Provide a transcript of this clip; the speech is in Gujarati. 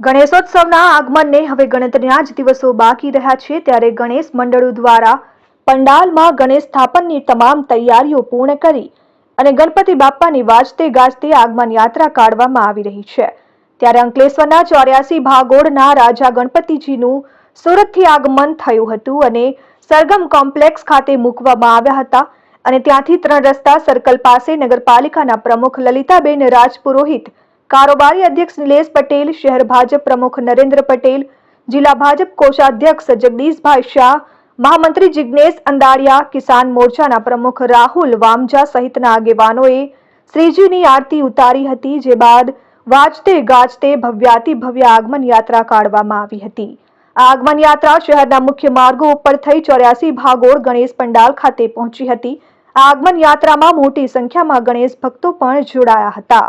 ગણેશોત્સવના આગમનને હવે ગણતરીના જ દિવસો બાકી રહ્યા છે ત્યારે ગણેશ મંડળો દ્વારા પંડાલમાં ગણેશ સ્થાપનની તમામ તૈયારીઓ પૂર્ણ કરી અને ગણપતિ બાપ્પાની વાજતે ગાજતે આગમન યાત્રા કાઢવામાં આવી રહી છે. ત્યારે અંકલેશ્વરના ચોર્યાસી ભાગોળના રાજા ગણપતિજીનું સુરતથી આગમન થયું હતું અને સરગમ કોમ્પ્લેક્સ ખાતે મૂકવામાં આવ્યા હતા અને ત્યાંથી ત્રણ રસ્તા સર્કલ પાસે નગરપાલિકાના પ્રમુખ લલિતાબેન રાજપુરોહિત કારોબારી અધ્યક્ષ નિલેશ પટેલ શહેર ભાજપ પ્રમુખ નરેન્દ્ર પટેલ જિલ્લા ભાજપ કોષાધ્યક્ષ જગદીશભાઈ શાહ મહામંત્રી જિજ્ઞેશ અંદાડિયા કિસાન મોરચાના પ્રમુખ રાહુલ વામજા સહિતના આગેવાનોએ શ્રીજીની આરતી ઉતારી હતી, જે બાદ વાજતે ગાજતે ભવ્યાતિ ભવ્ય આગમન યાત્રા કાઢવામાં આવી હતી. આગમન યાત્રા શહેરના મુખ્ય માર્ગો ઉપર થઈ ચોર્યાસી ભાગોળ ગણેશ પંડાલ ખાતે પહોંચી હતી. આગમન યાત્રામાં મોટી સંખ્યામાં ગણેશ ભક્તો પણ જોડાયા હતા.